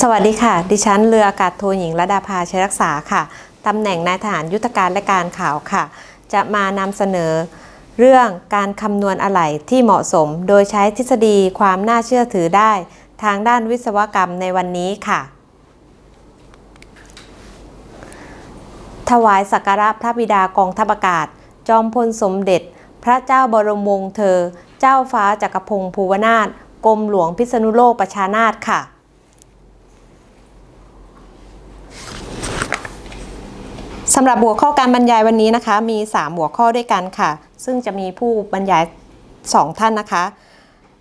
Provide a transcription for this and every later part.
สวัสดีค่ะ ดิฉันเรืออากาศโทหญิงระดาภาชัยรักษาค่ะ ตำแหน่งนายทหารยุทธการและการข่าวค่ะ จะมานำเสนอ เรื่องการคำนวณอะไหล่ที่เหมาะสม โดยใช้ทฤษฎีความน่าเชื่อถือได้ ทางด้านวิศวกรรมในวันนี้ค่ะ ถวายสักการะพระบิดากองทัพอากาศ จอมพลสมเด็จ พระเจ้าบรมวงศ์เธอ เจ้าฟ้าจักรพงศ์ภูวนาถกรมหลวงพิษณุโลกประชานาถค่ะ สำหรับหัวข้อการบรรยายวันนี้นะคะ มี 3 หัวข้อด้วยกันค่ะ ซึ่งจะมีผู้บรรยาย 2 ท่านนะคะ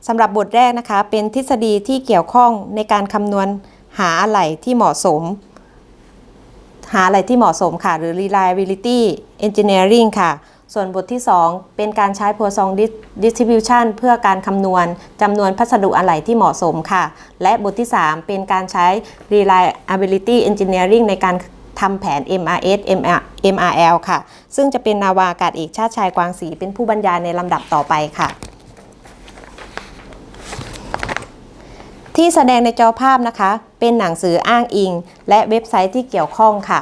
สำหรับบทแรกนะคะ เป็นทฤษฎีที่เกี่ยวข้องในการคำนวณหาอะไหล่ที่เหมาะสม หาอะไรที่เหมาะสมค่ะ หรือ reliability engineering ค่ะ ส่วนบทที่ 2 เป็นการใช้ Poisson distribution เพื่อการคำนวณจำนวนพัสดุอะไหล่ที่เหมาะสมค่ะ และบทที่ 3 เป็นการใช้ reliability engineering ในการ ทำแผน MRS MRL ค่ะ ซึ่งจะเป็นนาวาอากาศเอกชาติชายกวางศรีเป็นผู้บรรยายในลำดับต่อไปค่ะ ที่แสดงในจอภาพนะคะ เป็นหนังสืออ้างอิง และเว็บไซต์ที่เกี่ยวข้องค่ะ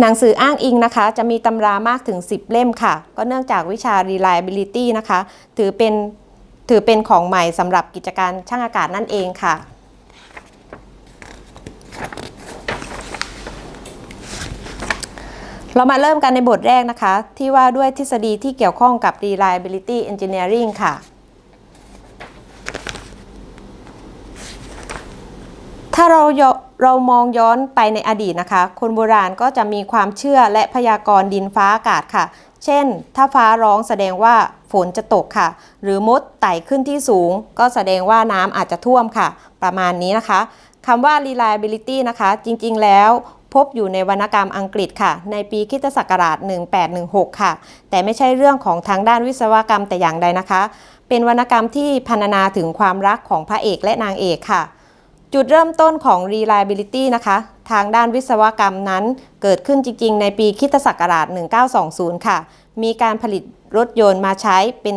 หนังสืออ้างอิงนะคะ จะมีตำรามากถึง 10 เล่มค่ะ ก็เนื่องจากวิชา reliability นะคะ ถือเป็นถือเป็นของใหม่สำหรับกิจการช่างอากาศนั่นเองค่ะ เรามาเริ่มกันในบทแรกนะคะ ที่ว่าด้วยทฤษฎีที่เกี่ยวข้องกับ reliability engineering ค่ะ ถ้าเราเรามองย้อนไปในอดีตนะคะ คนโบราณก็จะมีความเชื่อและพยากรณ์ดินฟ้าอากาศค่ะ เช่น ถ้าฟ้าร้องแสดงว่าฝนจะตกค่ะ หรือมดไต่ขึ้นที่สูง ก็แสดงว่าน้ำอาจจะท่วมค่ะ ประมาณนี้นะคะคำว่า reliability นะคะ จริงๆ แล้ว พบอยู่ในวรรณกรรมอังกฤษค่ะ ในปีคิตศักราช 1816 ค่ะ แต่ไม่ใช่เรื่องของทางด้านวิศวกรรมแต่อย่างใดนะคะ เป็นวรรณกรรมที่พรรณนาถึงความรักของพระเอกและนางเอกค่ะ จุดเริ่มต้นของ reliability นะคะ ทางด้านวิศวกรรมนั้นเกิดขึ้นจริง ๆ ในปีคิตศักราช 1920 ค่ะ มีการผลิตรถยนต์มาใช้เป็น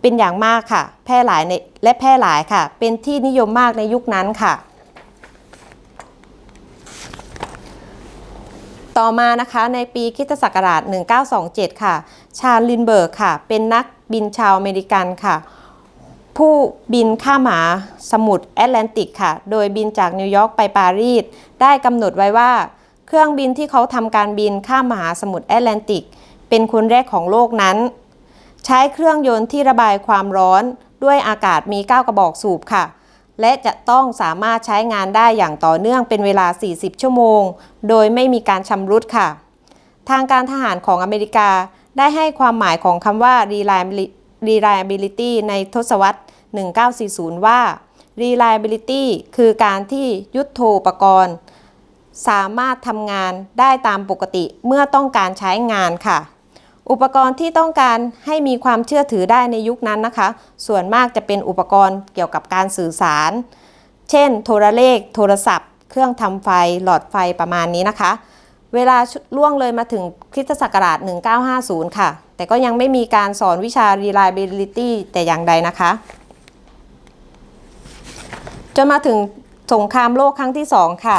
เป็นอย่างมากค่ะ แพร่หลายในและแพร่หลายค่ะ เป็นที่นิยมมากในยุคนั้นค่ะ ต่อมานะคะในปีคริสตศักราช 1927 ค่ะ ชาลินเบิร์กค่ะ เป็นนักบินชาวอเมริกันค่ะ ผู้บินข้ามมหาสมุทรแอตแลนติกค่ะ โดยบินจากนิวยอร์กไปปารีส ได้กำหนดไว้ว่า เครื่องบินที่เขาทำการบินข้ามมหาสมุทรแอตแลนติก เป็นคนแรกของโลกนั้น ใช้เครื่องยนต์ที่ระบายความร้อนด้วยอากาศมี 9 กระบอกสูบค่ะ และจะต้องสามารถใช้งานได้อย่างต่อเนื่องเป็นเวลา 40 ชั่วโมง โดยไม่มีการชำรุดค่ะ ทางการทหารของอเมริกาได้ให้ความหมายของคำว่า reliability ในทศวรรษ 1940 ว่า reliability คือการที่ยุทโธปกรณ์ สามารถทำงานได้ตามปกติเมื่อต้องการใช้งานค่ะ อุปกรณ์ที่ต้องการให้มีความเชื่อถือได้ในยุคนั้นนะคะ ส่วนมากจะเป็นอุปกรณ์เกี่ยวกับการสื่อสาร เช่น โทรเลข โทรศัพท์ เครื่องทำไฟ หลอดไฟประมาณนี้นะคะ เวลาล่วงเลยมาถึงคริสตศักราช 1950 ค่ะ แต่ก็ยังไม่มีการสอนวิชา reliability แต่อย่างใดนะคะ จนมาถึงสงครามโลกครั้งที่ 2 ค่ะ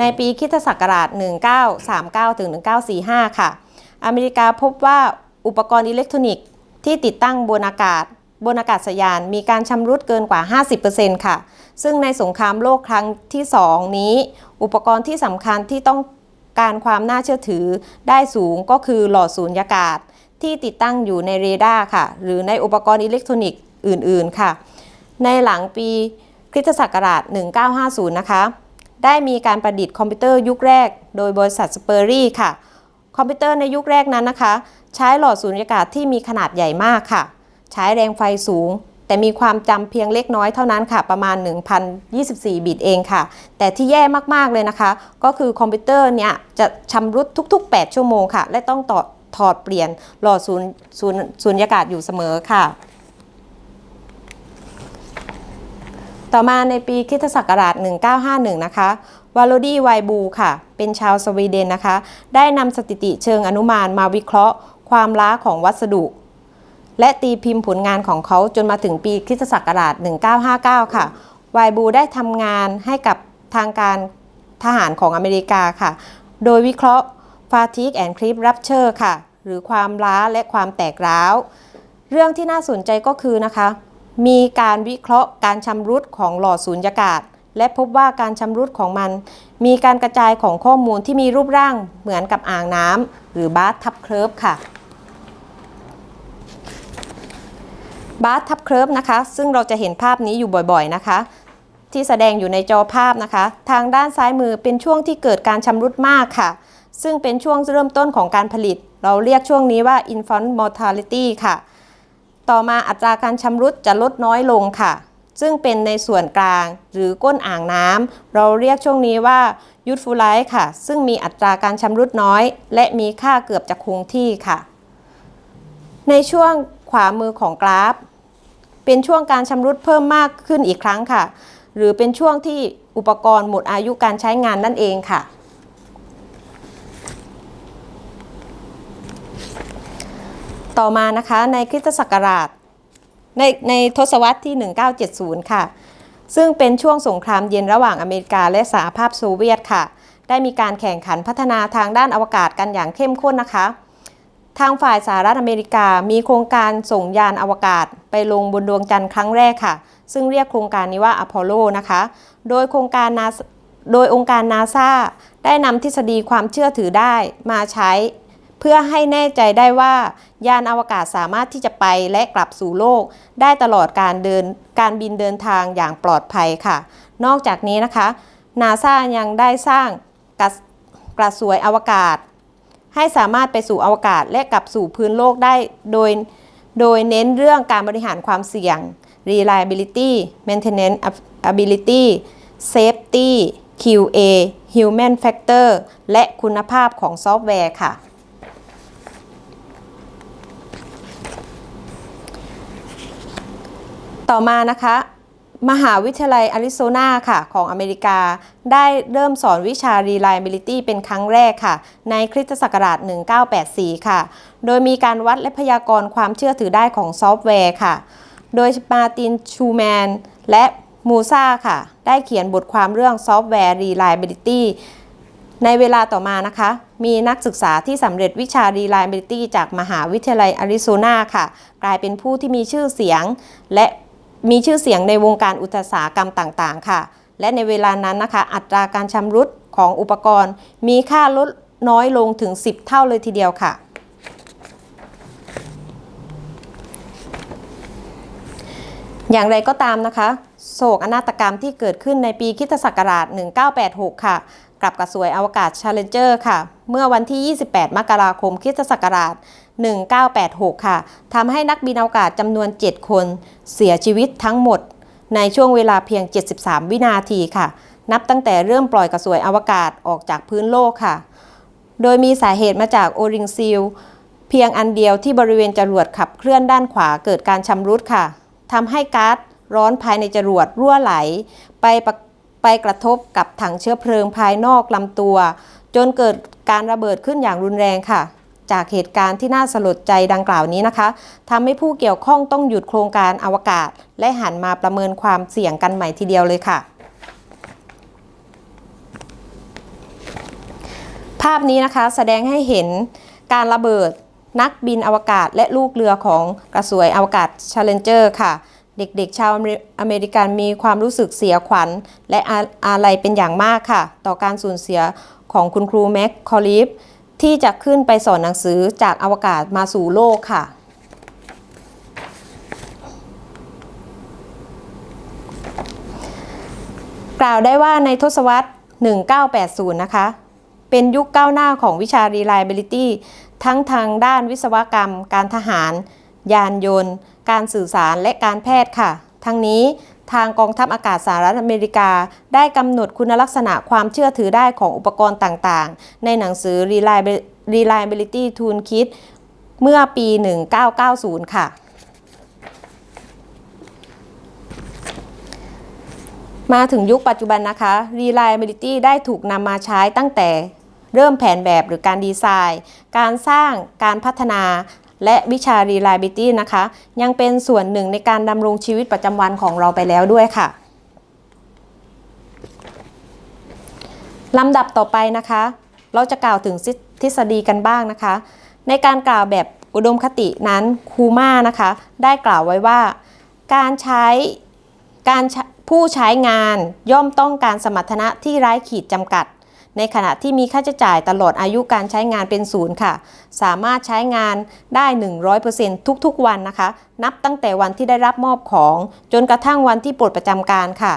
ในปีคริสตศักราช 1939ถึง1945 ค่ะ อเมริกาพบว่าอุปกรณ์อิเล็กทรอนิกส์ที่ติดตั้งบนอากาศ บนอากาศยานมีการชำรุดเกินกว่า 50%ค่ะ ซึ่งในสงครามโลกครั้งที่ 2 นี้ อุปกรณ์ที่สำคัญที่ต้องการความน่าเชื่อถือได้สูงก็คือหลอดสูญญากาศ ที่ติดตั้งอยู่ในเรดาร์ค่ะ หรือในอุปกรณ์อิเล็กทรอนิกส์อื่น ๆ ค่ะ ในหลังปีคริสตศักราช 1950 นะคะ ได้มีการประดิษฐ์คอมพิวเตอร์ยุคแรก โดยบริษัทสเปอรี่ค่ะ คอมพิวเตอร์ในยุคแรกนั้นนะคะ ใช้หลอดสูญญากาศที่มีขนาดใหญ่มากค่ะ ใช้แรงไฟสูง แต่มีความจำเพียงเล็กน้อยเท่านั้นค่ะ ประมาณ 1,024 บิตเองค่ะ แต่ที่แย่มากๆเลยนะคะ ก็คือคอมพิวเตอร์เนี้ยจะชำรุดทุก ๆ 8 ชั่วโมงค่ะ และต้องต่อถอดเปลี่ยนหลอดสูญสูญสูญญากาศอยู่เสมอค่ะ ต่อมาในปีคิศักราช 1951 นะคะ วาโลดีไวบูค่ะ เป็นชาวสวีเดนนะคะ ได้นำสถิติเชิงอนุมานมาวิเคราะห์ความล้าของวัสดุ และตีพิมพ์ผลงานของเขาจนมาถึงปีคริสตศักราช 1959 ค่ะไวบูได้ทำงานให้กับทางการทหารของอเมริกาค่ะ โดยวิเคราะห์ fatigue and creep rupture ค่ะ หรือความล้าและความแตกร้าว เรื่องที่น่าสนใจก็คือนะคะ มีการวิเคราะห์การชำรุดของหลอดสูญญากาศ และพบว่าการชำรุดของมัน มีการกระจายของข้อมูลที่มีรูปร่างเหมือนกับอ่างน้ำหรือบาร์ทับเคิร์ฟค่ะบาร์ทับเคิร์ฟนะคะ ซึ่งเราจะเห็นภาพนี้อยู่บ่อยๆนะคะ ที่แสดงอยู่ในจอภาพนะคะ ทางด้านซ้ายมือเป็นช่วงที่เกิดการชำรุดมากค่ะ ซึ่งเป็นช่วงเริ่มต้นของการผลิต เราเรียกช่วงนี้ว่า infant mortality ค่ะ ต่อมาอัตราการชำรุดจะลดน้อยลงค่ะ ซึ่งเป็นในส่วนกลางหรือก้นอ่างน้ำเราเรียกช่วงนี้ว่า youthful life ค่ะ ซึ่งมีอัตราการชำรุดน้อย และมีค่าเกือบจะคงที่ค่ะ ในช่วงขวามือของกราฟ เป็นช่วงการชำรุดเพิ่มมากขึ้นอีกครั้งค่ะ หรือเป็นช่วงที่อุปกรณ์หมดอายุการใช้งานนั่นเองค่ะ ต่อมานะคะในคริสตศักราช ในในทศวรรษที่ 1970 ค่ะ ซึ่งเป็นช่วงสงครามเย็นระหว่างอเมริกาและสหภาพโซเวียตค่ะ ได้มีการแข่งขันพัฒนาทางด้านอวกาศกันอย่างเข้มข้นนะคะ ทางฝ่ายสหรัฐอเมริกามีโครงการส่งยานอวกาศไปลงบนดวงจันทร์ครั้งแรกค่ะ ซึ่งเรียกโครงการนี้ว่าอพอลโลนะคะ โดยโครงการนาโดยองค์การนาซาได้นำทฤษฎีความเชื่อถือได้มาใช้ พื่อให้แน่ใจได้ว่า ยานอวกาศสามารถที่จะไปและกลับสู่โลก ได้ตลอดการเดินการบินเดินทางอย่างปลอดภัยค่ะ นอกจากนี้นะคะนาซายังได้สร้างกระกระสวยอวกาศ ให้สามารถไปสู่อวกาศและกลับสู่พื้นโลกได้โดย โดยเน้นเรื่องการบริหารความเสี่ยง reliability maintenance ability safety QA human factor และคุณภาพของซอฟต์แวร์ค่ะ ต่อมานะคะ มหาวิทยาลัยอาริโซนาค่ะของอเมริกา ได้เริ่มสอนวิชา Reliability เป็นครั้งแรกค่ะ ในคริสตศักราช 1984 ค่ะ โดยมีการวัดและพยากรณ์ความเชื่อถือได้ของซอฟต์แวร์ค่ะ โดยมาตินชูแมนและมูซาค่ะ ได้เขียนบทความเรื่องซอฟต์แวร์ Reliability ในเวลาต่อมานะคะ มีนักศึกษาที่สำเร็จวิชา Reliability จากมหาวิทยาลัยอาริโซนาค่ะ กลายเป็นผู้ที่มีชื่อเสียง และ มีชื่อเสียงในวงการอุตสาหกรรมต่างๆ ค่ะ และในเวลานั้นนะคะ อัตราการชำรุดของอุปกรณ์ มีค่าลดน้อยลงถึง 10 เท่าเลยทีเดียวค่ะ อย่างไรก็ตามนะคะ โศกอนาตกรรมที่เกิดขึ้นในปีคริสตศักราช 1986 ค่ะ กับกระสวยอวกาศ Challenger ค่ะ เมื่อวันที่ 28 มกราคมคิศักราช1986 ค่ะทำให้นักบินอวกาศจำนวน 7 คน เสียชีวิตทั้งหมด ในช่วงเวลาเพียง 73 วินาทีค่ะ นับตั้งแต่เริ่มปล่อยกระสวยอวกาศออกจากพื้นโลกค่ะ โดยมีสาเหตุมาจากโอริงซีลเพียงอันเดียวที่บริเวณจรวดขับเคลื่อนด้านขวาเกิดการชำรุดค่ะทำให้ก๊าซร้อนภายในจรวดรั่วไหล ไปประ ไปกระทบกับถังเชื้อเพลิงภายนอกลำตัว จนเกิดการระเบิดขึ้นอย่างรุนแรงค่ะ จากเหตุการณ์ที่น่าสลดใจดังกล่าวนี้นะคะทำให้ผู้เกี่ยวข้องต้องหยุดโครงการอวกาศ และหันมาประเมินความเสี่ยงกันใหม่ทีเดียวเลยค่ะภาพนี้นะคะแสดงให้เห็นการระเบิดนักบินอวกาศและลูกเรือของกระสวยอวกาศ Challenger ค่ะ เด็กๆ ชาวอเมริกันมีความรู้สึกเสียขวัญ และอาอะไรเป็นอย่างมากค่ะ ต่อการสูญเสียของคุณครูแม็กคอลิฟที่จะขึ้นไปสอนหนังสือจากอวกาศมาสู่โลกค่ะ กล่าวได้ว่าในทศวรรษ 1980 นะคะ เป็นยุคก้าวหน้าของวิชา Reliability ทั้งทางด้านวิศวกรรม การทหาร ยานยนต์ การสื่อสารและการแพทย์ค่ะ ทั้งนี้ทางกองทัพอากาศสหรัฐอเมริกา ได้กำหนดคุณลักษณะความเชื่อถือได้ของอุปกรณ์ต่างๆ ในหนังสือ Reliability Toolkit เมื่อปี 1990 ค่ะ มาถึงยุคปัจจุบันนะคะ Reliability ได้ถูกนำมาใช้ตั้งแต่เริ่มแผนแบบหรือการดีไซน์ การสร้าง การพัฒนา และวิชา reliability นะคะ ยังเป็นส่วนหนึ่งในการดำรงชีวิตประจำวันของเราไปแล้วด้วยค่ะลำดับต่อไปนะคะ เราจะกล่าวถึงทฤษฎีกันบ้างนะคะ ในการกล่าวแบบอุดมคตินั้นคูมานะคะ ได้กล่าวไว้ว่า การใช้การผู้ใช้งานย่อมต้องการสมรรถนะที่ไร้ขีดจำกัด ในขณะที่มีค่าใช้จ่ายตลอดอายุการใช้งานเป็นศูนย์ค่ะ สามารถใช้งานได้ 100%ทุกๆ วันนะคะ นับตั้งแต่วันที่ได้รับมอบของ จนกระทั่งวันที่ปลดประจำการค่ะ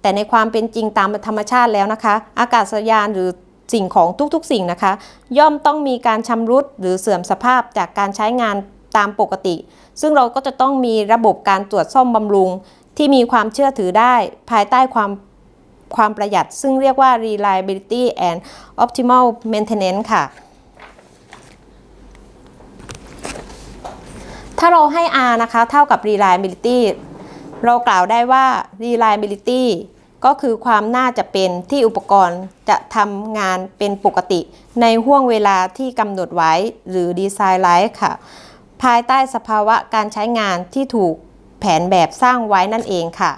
แต่ในความเป็นจริงตามธรรมชาติแล้วนะคะ อากาศยานหรือสิ่งของทุกๆ สิ่งนะคะ ย่อมต้องมีการชำรุดหรือเสื่อมสภาพจากการใช้งานตามปกติ ซึ่งเราก็จะต้องมีระบบการตรวจซ่อมบำรุง ที่มีความเชื่อถือได้ ภายใต้ความ ความประหยัด ซึ่งเรียกว่า reliability and optimal maintenance ค่ะ ถ้าเราให้ R นะคะ เท่ากับ reliability เรากล่าวได้ว่า reliability ก็คือความน่าจะเป็นที่อุปกรณ์จะทำงานเป็นปกติ ในห่วงเวลาที่กำหนดไว้หรือ design life ค่ะ ภายใต้สภาวะการใช้งานที่ถูกแผนแบบสร้างไว้นั่นเองค่ะ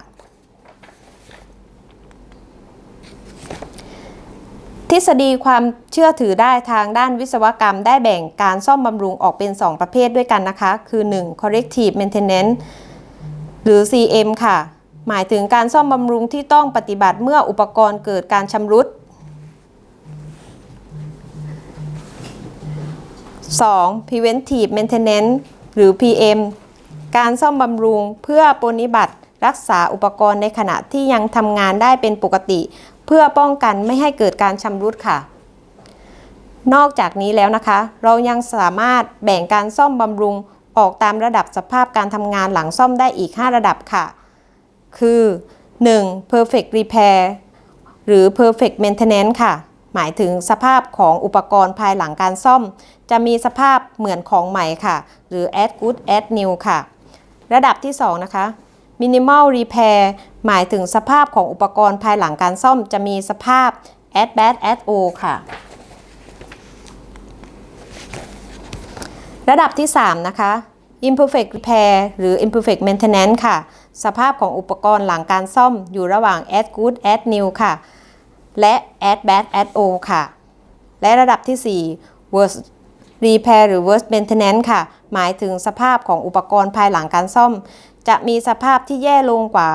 ทฤษฎีความเชื่อถือได้ทางด้านวิศวกรรมได้แบ่งการซ่อมบำรุงออกเป็น 2 ประเภทด้วยกันนะคะ คือ 1. corrective maintenance หรือ CM ค่ะ หมายถึงการซ่อมบำรุงที่ต้องปฏิบัติเมื่ออุปกรณ์เกิดการชำรุด 2. preventive maintenance หรือ PM การซ่อมบำรุงเพื่อปฏิบัติรักษาอุปกรณ์ในขณะที่ยังทำงานได้เป็นปกติ เพื่อป้องกันไม่ให้เกิดการชำรุดค่ะ นอกจากนี้แล้วนะคะ เรายังสามารถแบ่งการซ่อมบำรุงออกตามระดับสภาพการทำงานหลังซ่อมได้อีก 5 ระดับค่ะ คือ 1. perfect repair หรือ perfect maintenance ค่ะ หมายถึงสภาพของอุปกรณ์ภายหลังการซ่อม จะมีสภาพเหมือนของใหม่ค่ะ หรือ as good as new ค่ะ ระดับที่ 2 นะคะ minimal repair หมายถึงสภาพของอุปกรณ์ภายหลังการซ่อมจะมีสภาพ as bad as o ค่ะ ระดับที่ 3 นะคะ imperfect repair หรือ imperfect maintenance ค่ะ สภาพของอุปกรณ์หลังการซ่อมอยู่ระหว่าง as good as new ค่ะ และ as bad as o ค่ะ และระดับที่ 4 worst repair หรือ worst maintenance ค่ะ หมายถึงสภาพของอุปกรณ์ภายหลังการซ่อม จะมีสภาพที่แย่ลงกว่า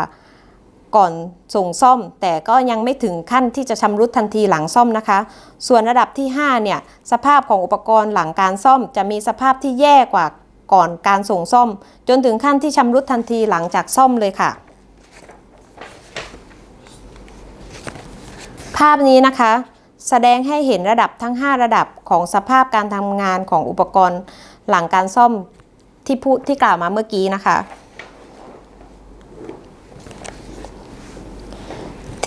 ก่อนส่งซ่อม แต่ก็ยังไม่ถึงขั้นที่จะชำรุดทันทีหลังซ่อมนะคะ ส่วนระดับที่ 5 เนี่ย สภาพของอุปกรณ์หลังการซ่อม จะมีสภาพที่แย่กว่าก่อนการส่งซ่อม จนถึงขั้นที่ชำรุดทันทีหลังจากซ่อมเลยค่ะ ภาพนี้นะคะ แสดงให้เห็นระดับทั้ง 5 ระดับของสภาพการทำงานของอุปกรณ์หลังการซ่อมที่พูดที่กล่าวมาเมื่อกี้นะคะ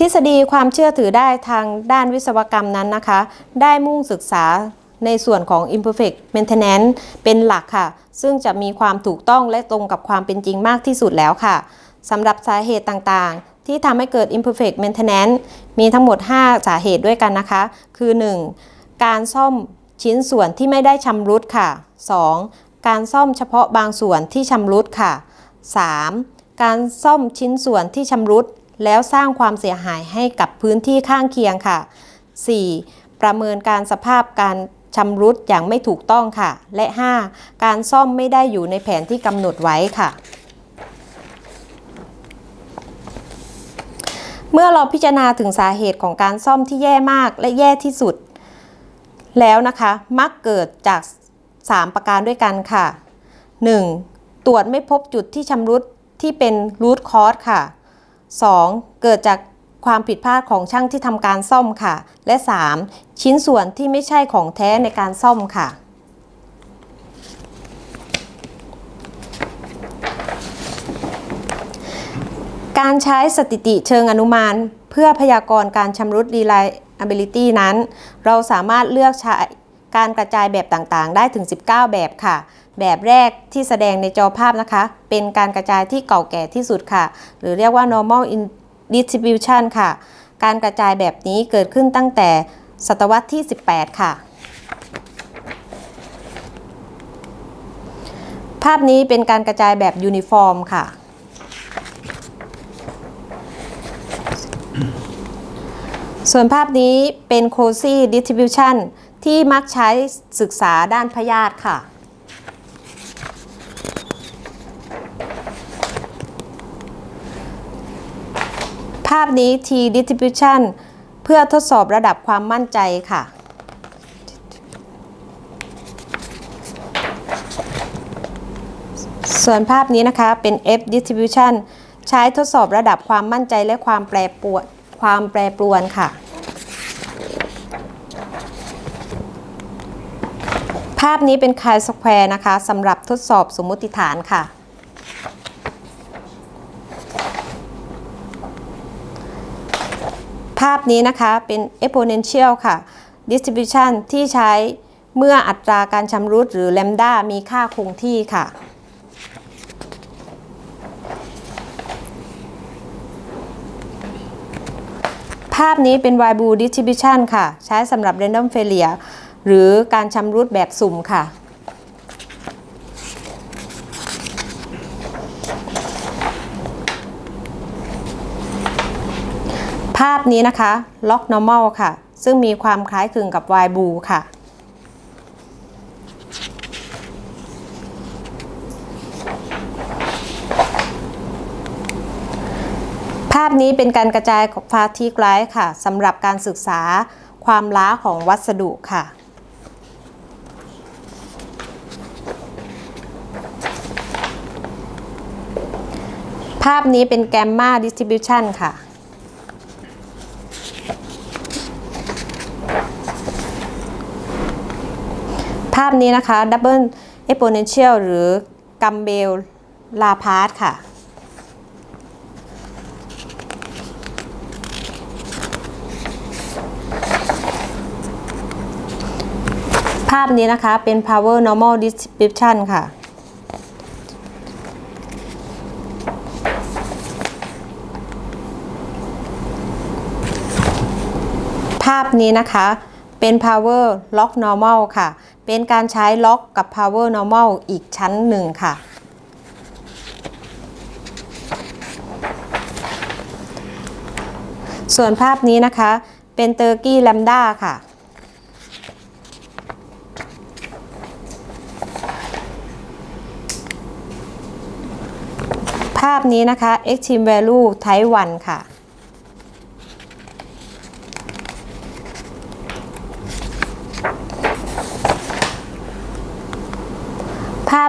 ทฤษฎีความเชื่อถือได้ทางด้านวิศวกรรมนั้นนะคะ ได้มุ่งศึกษาในส่วนของ imperfect maintenance เป็นหลักค่ะ ซึ่งจะมีความถูกต้องและตรงกับความเป็นจริงมากที่สุดแล้วค่ะสำหรับสาเหตุต่างๆ ที่ทำให้เกิด imperfect maintenance มีทั้งหมด 5 สาเหตุด้วยกันนะคะ คือ 1. การซ่อมชิ้นส่วนที่ไม่ได้ชำรุดค่ะ 2. การซ่อมเฉพาะบางส่วนที่ชำรุดค่ะ 3. การซ่อมชิ้นส่วนที่ชำรุด แล้วสร้างความเสียหายให้กับพื้นที่ข้างเคียงค่ะ 4. ประเมินการสภาพการชำรุดอย่างไม่ถูกต้องค่ะ และ 5. การซ่อมไม่ได้อยู่ในแผนที่กำหนดไว้ค่ะ เมื่อเราพิจารณาถึงสาเหตุของการซ่อมที่แย่มากและแย่ที่สุด แล้วนะคะมักเกิดจาก 3 ประการด้วยกันค่ะ 1. ตรวจไม่พบจุดที่ชำรุดที่เป็น root cause ค่ะ 2. เกิดจากความผิดพลาดของช่างที่ทำการซ่อมค่ะ และ 3. ชิ้นส่วนที่ไม่ใช่ของแท้ในการซ่อมค่ะ การใช้สถิติเชิงอนุมาน เพื่อพยากรณ์การชำรุด reliability นั้น เราสามารถเลือกใช้การกระจายแบบต่างๆ ได้ถึง 19 แบบค่ะ แบบแรกที่แสดงในจอภาพนะคะ เป็นการกระจายที่เก่าแก่ที่สุดค่ะ หรือเรียกว่า normal distribution ค่ะ การกระจายแบบนี้เกิดขึ้นตั้งแต่ศตวรรษที่ 18 ค่ะ ภาพนี้เป็นการกระจายแบบยูนิฟอร์มค่ะส่วนภาพนี้เป็นโคซี่ดิสติบิวชันที่มักใช้ศึกษาด้านพยาธิค่ะาพนี้ T distribution เพื่อทดสอบระดับความมั่นใจค่ะ ส่วนภาพนี้นะคะเป็น F distribution ใช้ทดสอบระดับความมั่นใจและความแปรปรวนความแปรปรวนค่ะ ภาพนี้เป็นคายสแควร์นะคะสำหรับทดสอบสมมติฐานค่ะ ภาพนี้นะคะเป็น exponential ค่ะ distribution ที่ใช้เมื่ออัตราการชำรุดหรือ lambda มีค่าคงที่ค่ะ ภาพนี้เป็น y b u distribution ค่ะ ใช้สำหรับ random failure หรือการชำรุดแบบสุ่มค่ะ พนี้นะคะ log normal ค่ะ ซึ่งมีความคล้ายคลึงกับ y b u ค่ะภาพนี้เป็นการกระจายของฟาทีกไลท์ค่ะสำหรับการศึกษาความล้าของวัสดุค่ะ ภาพนี้เป็นแกมมาดิสติบิวชันค่ะาพนี้นะคะดับเบิลเอ็กโพเนนเชียลหรือกัมเบลลาพาร์ตค่ะ ภาพนี้นะคะเป็น power normal distribution ค่ะภาพนี้นะคะเป็น power lock normal ค่ะ เป็นการใช้ล็อกกับ power normal อีกชั้นหนึ่งค่ะ ส่วนภาพนี้นะคะ เป็นเตอร์กี้แลมด้าค่ะภาพนี้นะคะ extreme value type 1ค่ะ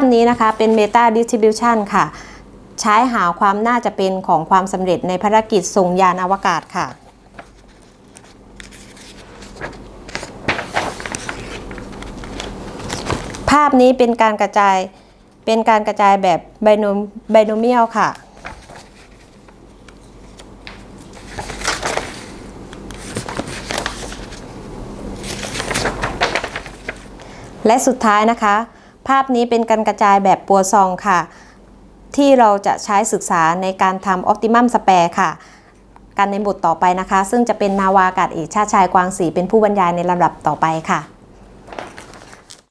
พนี้นะคะเป็น Meta Distribution ค่ะ ใช้หาความน่าจะเป็นของความสำเร็จในภารกิจส่งยานอวกาศค่ะภาพนี้เป็นการกระจายเป็นการกระจายแบบไบโนไบโนเมียลค่ะ และสุดท้ายนะคะ ภาพนี้เป็นการกระจายแบบปัวซองค่ะ ที่เราจะใช้ศึกษาในการทำออ t ติมัมสเปร์ค่ะ กันในบทต่อไปนะคะ ซึ่งจะเป็นนาวากาศเอกชาติชายกวางศรีเป็นผู้บรรยายในลำดับต่อไปค่ะ